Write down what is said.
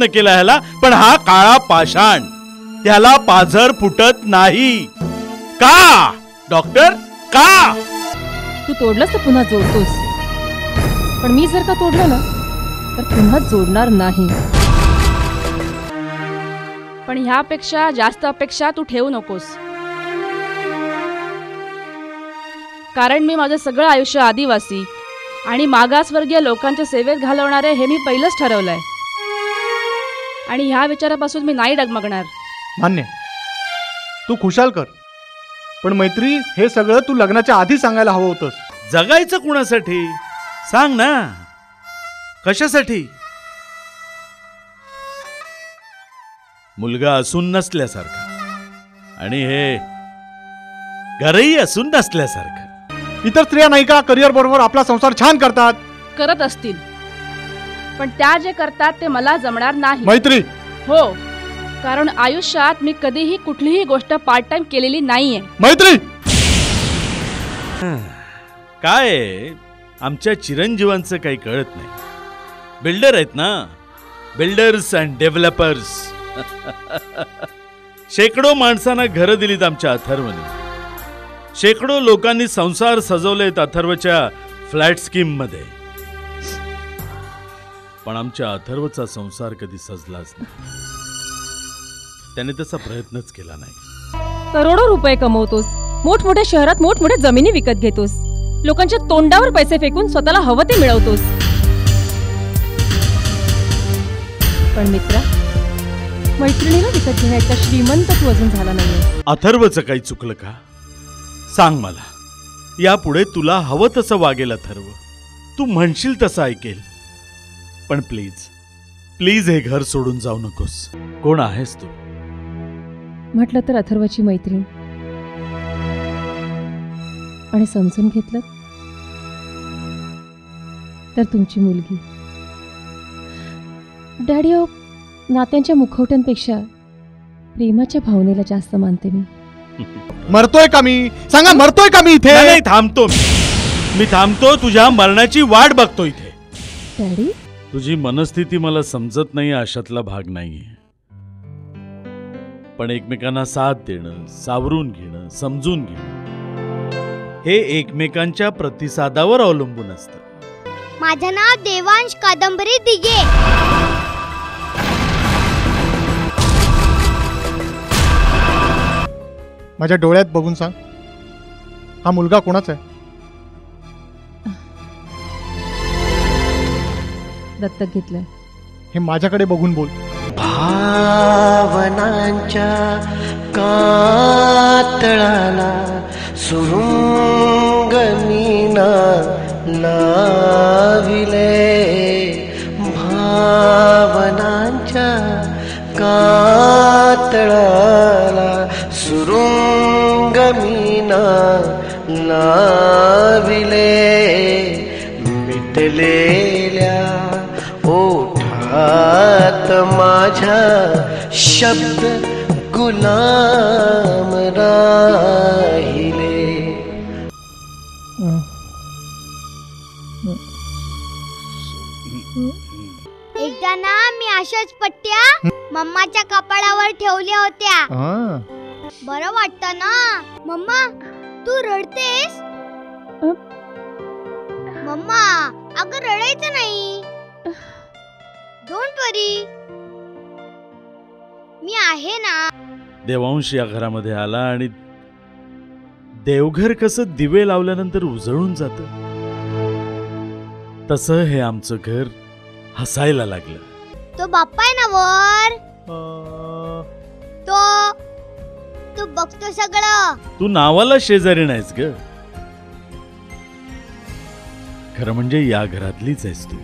प्रयत्न केला ह्याला पण हा काळा पाषाण. त्याला पाझर फुटत नाही. का? डॉक्टर का? तू तोडलंस तर पुन्हा जोडतोस. पण मी जर का तोडलं ना तर पुन्हा जोडणार नाही. पण ह्यापेक्षा जास्त अपेक्षा तू ठेवू नकोस. कारण मी माझं सगळं आयुष्य आदिवासी आणि मागासवर्गीय लोकांच्या सेवेत घालवणारे हे मी पहिलंच ठरवलंय. आणि ह्या विचारापासून मी नाही डगमगणार. मान्य. तू खुशाल कर. पण मैत्री हे सगळं तू लग्नाच्या आधी सांगायला हवं होतंस. जगायचं कुणासाठी? सांग ना. कशासाठी? मुलगा असून नसल्यासारखा. आणि हे घरही असून नसल्यासारखं. इतर स्त्रिया नाही का? करिअर बरोबर आपला संसार छान करतात. करत असतील. पण त्या जे करतात ते मला जमणार नाही. मैत्री! हो कारण आयुष्यात मी कधीही कुठलीही गोष्ट पार्ट टाइम केलेली नाहीये. मैत्री! काय आहे, आमच्या चिरंजीवांचं काही कळत नाही. बिल्डर आहेत ना? Builders and developers. शेकडो माणसांना घरं दिलीत आमच्या अथर्वने. शेकडो लोकांनी संसार सजवलेत अथर्वच्या फ्लॅट स्कीममध्ये पण आमच्या अथर्वचा संसार कधी सजलाच नाही. त्याने तसा प्रयत्नच केला नाही. करोडो रुपये कमवतोस. मोठमोठ्या शहरात मोठमोठ्या जमिनी विकत घेतोस. लोकांच्या तोंडावर पैसे फेकून स्वतःला हवं ते मिळवतोस. पण मित्रा मैत्रिणीला विकत घेण्याचा श्रीमंत तू अजून झाला नाहीये अथर्वचं काही चुकलं का? सांग मला. यापुढे तुला हवं तसं वागेल अथर्व. तू म्हणशील तसं ऐकेल. पण प्लीज प्लीज हे घर सोडून जाऊ नकोस. कोण आहेस तू? म्हटलं तर अथर्वची मैत्रीण. आणि समजून घेतलं तर तुमची मुलगी. डॅडी अहो, नात्यांच्या मुखवट्यांपेक्षा प्रेमाच्या भावनेला जास्त मानते मी. मरतोय का मी? सांगा मरतोय का मी इथे? नाही, थांबतो मी. मी थांबतो तुझ्या मरणाची वाट बघतो इथे. डॅडी? तुझी मनस्थिती मला समजत नाही अशातला भाग नाहीये. पण एकमेकांना साथ देणं सावरून घेणं समजून घेणं हे एकमेकांच्या प्रतिसादावर अवलंबून असतं. माझं नाव देवांश कादंबरी दिगे माझ्या डोळ्यात बघून सांग हा मुलगा कोणाचा आहे? दत्तक घेतलंय. हे माझ्याकडे बघून बोल. भावनांच्या कातळाला सुरुंग मीना लाविले. भावनांच्या कातळाला सुरुंग मीना लाविले. मिटलेल्या ओठात माझ्या शब्द गुलाम राहिले. एकदा ना मी अशाच पट्ट्या मम्माच्या कपाळावर ठेवल्या होत्या. हा. बरं वाटतं ना? मम्मा तू रडतेस? मम्मा अगं रडायचं नाही. वरी मी आहे ना. देवांश या घरामध्ये आला आणि देवघर कसं दिवे लावल्यानंतर उजळून जात. तसं हे आमचं घर हसायला लागलं. तो बाप्पा आहे ना वर? तो तू बघतो सगळं. तू नावाला शेजारी नाहीस ग. खरं म्हणजे या घरातलीच आहेस तू.